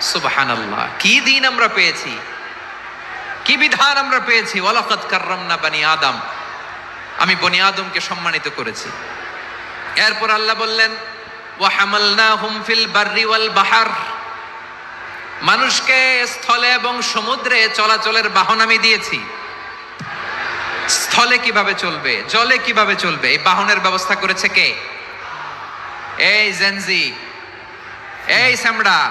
সুবহানাল্লাহ। কি দিন আমরা পেয়েছি? কি বিধান আমরা পেয়েছি? ওয়ালাকাদ কাররামনা বানি আদম। আমি বনি আদমকে সম্মানিত করেছি। এরপর আল্লাহ বললেন ওয়া হামালনাহুম ফিল বাররি ওয়াল বাহার। মানুষকে স্থলে এবং সমুদ্রে চলাচলের বাহন আমি দিয়েছি। স্থলে কীভাবে চলবে? জলে কীভাবে চলবে? এই বাহনের ব্যবস্থা করেছে কে? এই জেনজি এই স্যামড়া।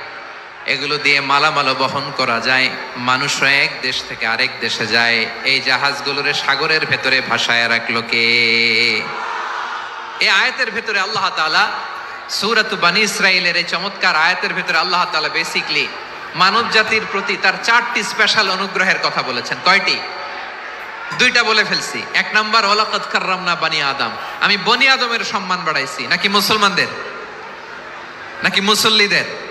এগুলো দিয়ে মালামাল বহন করা যায়। মানুষরা এক দেশ থেকে আরেক দেশে যায়। এই জাহাজগুলোরে সাগরের ভেতরে ভাসায় রাখল কে? এই আয়াতের ভেতরে আল্লাহ তাআলা সূরাত বানি ইসরাইলের এই চমৎকার আয়াতের ভেতরে আল্লাহ তাআলা বেসিকলি মানব জাতির প্রতি তার চারটি স্পেশাল অনুগ্রহের কথা বলেছেন। কয়টি? দুইটা বলে ফেলছি। এক নাম্বার ওলাকত কার্রামনা বানি আদম। আমি বনি আদমের সম্মান বাড়াইছি। নাকি মুসলমানদের? নাকি মুসল্লিদের?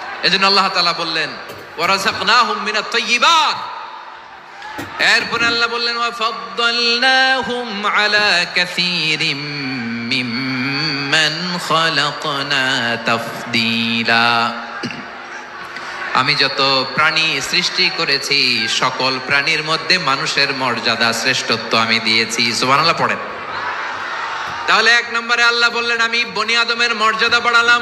এজন্য আল্লাহ তালা বললেন, ওয়ারাযাকনাহুম মিনাত তাইয়্যিবাত এরপরে আল্লাহ বললেন ওয়া ওয়াফাদ্দালনাহুম আলা কাসীরিম মিম্মান খালাকনা তাফদীলা। আমি যত প্রাণী সৃষ্টি করেছি, সকল প্রাণীর মধ্যে মানুষের মর্যাদা শ্রেষ্ঠত্ব আমি দিয়েছি। সুবহানাল্লাহ, পড়েন। তাহলে এক নম্বরে আল্লাহ বললেন, আমি বনি আদমের মর্যাদা বাড়ালাম।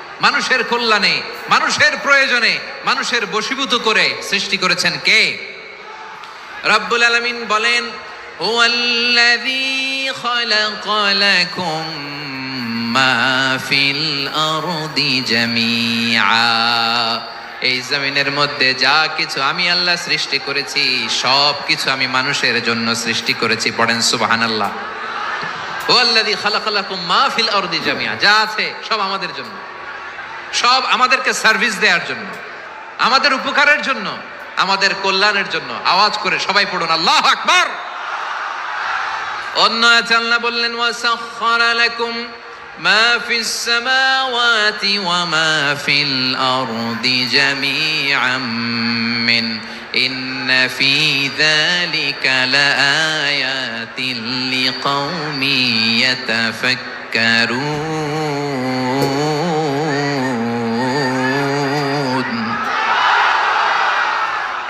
মানুষের কল্যাণে, মানুষের প্রয়োজনে, মানুষের বশীভূত করে সৃষ্টি করেছেন কে? রব্বুল আলমিন বলেন ওয়াল্লাযী খলাকালাকুম মা ফিল আরদি জামিআ। এই জমিনের মধ্যে যা কিছু আমি আল্লাহ সৃষ্টি করেছি, সব কিছু আমি মানুষের জন্য সৃষ্টি করেছি। পড়েন সুবাহান আল্লাহ ও আল্লাহ খালাকালাকুম মা ফিল আরদি জামিয়া যা আছে, সব আমাদের জন্য। সব আমাদেরকে সার্ভিস দেওয়ার জন্য, আমাদের উপকারের জন্য, আমাদের কল্যাণের জন্য। আওয়াজ করে সবাই পড়ুন, আল্লাহ আকবার। অন্য আল্লাহ বললেন, ওয়াসাখখারা লাকুম মা ফিস ওয়া মা ফিল আরদি জামিআম মিন, ইন্ন ফি যালিকা লাআয়াতিন লিকাউমি ইয়াতাফাক্কারুন।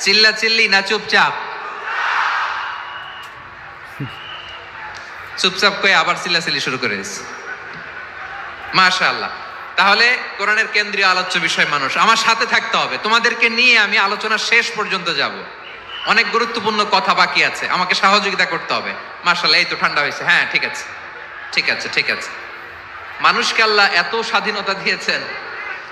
চিল্লা চিল্লি না চুপচাপ? চুপচাপ করে আবার চিল্লাচিল্লি শুরু করে দিচ্ছে মাশাআল্লাহ। তাহলে কোরআনের কেন্দ্রীয় আলোচ্য বিষয় মানুষ, আমার সাথে থাকতে হবে। তোমাদেরকে নিয়ে আমি আলোচনা শেষ পর্যন্ত যাব। অনেক গুরুত্বপূর্ণ কথা বাকি আছে। আমাকে সহযোগিতা করতে হবে। মাশাআল্লাহ, এই তো ঠান্ডা হয়েছে। হ্যাঁ ঠিক আছে। ঠিক আছে ঠিক আছে। মানুষকে আল্লাহ এত স্বাধীনতা দিয়েছেন।